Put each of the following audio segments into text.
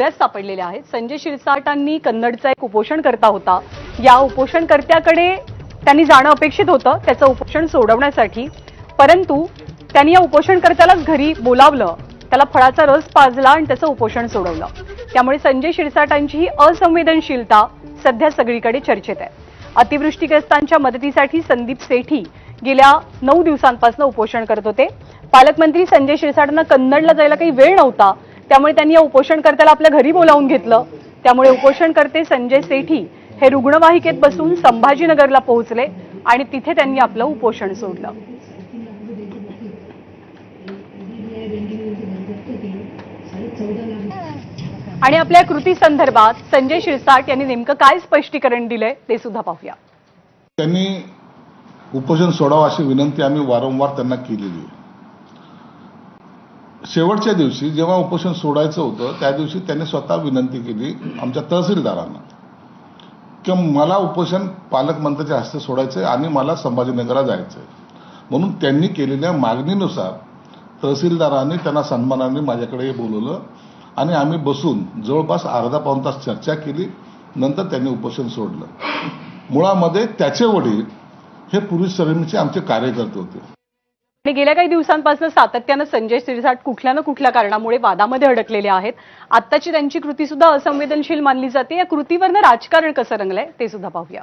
व्यास सापडलेले आहेत. संजय शिरसाटांनी कन्नडचा एक उपोषणकर्ता होता. या उपोषणकर्त्याकडे त्यांनी जाणं अपेक्षित होतं. त्याचं उपोषण सोडवण्यासाठी. परंतु त्यांनी या उपोषणकर्त्यालाच घरी बोलावलं. त्याला फळाचा रस पाजला आणि त्याचं उपोषण सोडवलं. त्यामुळे संजय शिरसाटांची ही असंवेदनशीलता सध्या सगळीकडे चर्चेत आहे. अतिवृष्टीग्रस्तांच्या मदतीसाठी संदीप सेठी गेल्या नऊ दिवसांपासून उपोषण करत होते. पालकमंत्री संजय शिरसाटांना कन्नडला जायला काही वेळ नव्हता. त्यामुळे त्यांनी या उपोषणकर्त्याला आपल्या घरी बोलावून घेतलं. त्यामुळे उपोषणकर्ते संजय सेठी हे रुग्णवाहिकेत बसून संभाजीनगरला पोहोचले आणि तिथे त्यांनी आपलं उपोषण सोडलं. आणि आपल्या कृती संदर्भात संजय शिरसाट यांनी नेमकं काय स्पष्टीकरण दिलंय ते सुद्धा पाहूया. त्यांनी उपोषण सोडावं अशी विनंती आम्ही वारंवार त्यांना केलेली आहे. शेवटच्या दिवशी जेव्हा उपोषण सोडायचं होतं त्या दिवशी त्यांनी स्वतः विनंती केली आमच्या तहसीलदारांना की मला उपोषण पालकमंत्र्याच्या हस्ते सोडायचं आहे आणि मला संभाजीनगरला जायचंय. म्हणून त्यांनी केलेल्या मागणीनुसार तहसीलदारांनी त्यांना सन्मानाने माझ्याकडे बोलवलं आणि आम्ही बसून जवळपास अर्धा पाऊण तास चर्चा केली नंतर त्यांनी उपोषण सोडलं. मुळामध्ये त्याचे वडील हे पुरुष सरणीचे आमचे कार्यकर्ते होते. हे गेल्या काही दिवसांपासून सातत्यानं संजय सिरसाट कुठल्या ना कुठल्या कारणामुळे वादामध्ये अडकलेले आहेत. आत्ताची त्यांची कृती सुद्धा असंवेदनशील मानली जाते. या कृतीवरनं राजकारण कसं रंगलंय ते सुद्धा पाहूया.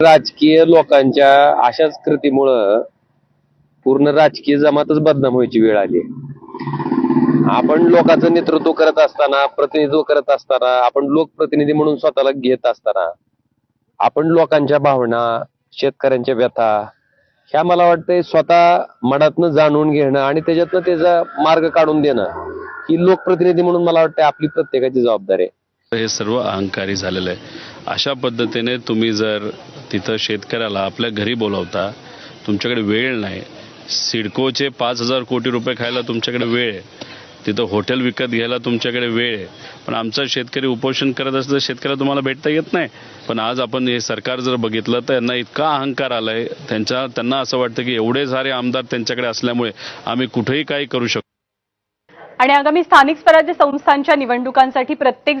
राजकीय लोकांच्या अशाच कृतीमुळं पूर्ण राजकीय जमातच बदनाम व्हायची वेळ आली. आपण लोकांचं नेतृत्व करत असताना प्रतिनिधित्व करत असताना आपण लोकप्रतिनिधी म्हणून स्वतःला घेत असताना आपण लोकांच्या भावना शेतकऱ्यांच्या व्यथा ह्या मला वाटतंय स्वतः मनातनं जाणून घेणं आणि त्याच्यातनं त्याचा मार्ग काढून देणं ही लोकप्रतिनिधी म्हणून मला वाटतं आपली प्रत्येकाची जबाबदारी आहे. हे सर्व अहंकारी झालेलं आहे. अशा पद्धतीने तुम्ही जर तिथं शेतकऱ्याला आपल्या घरी बोलावता तुमच्याकडे वेळ नाही. सिडकोचे पाच हजार कोटी रुपये खायला तुमच्याकडे वेळ आहे. तिथं हॉटेल विकत घ्यायला तुमच्याकडे वेळ आहे. पण आमचा शेतकरी उपोषण करत असलं तर शेतकऱ्याला तुम्हाला भेटता येत नाही. पण आज आपण हे सरकार जर बघितलं तर यांना इतका अहंकार आलाय. त्यांच्या त्यांना असं वाटतं की एवढे सारे आमदार त्यांच्याकडे असल्यामुळे आम्ही कुठेही काही करू शकतो. आणि आगामी स्थानिक स्वराज्य संस्थांच्या निवडणुकांसाठी प्रत्येक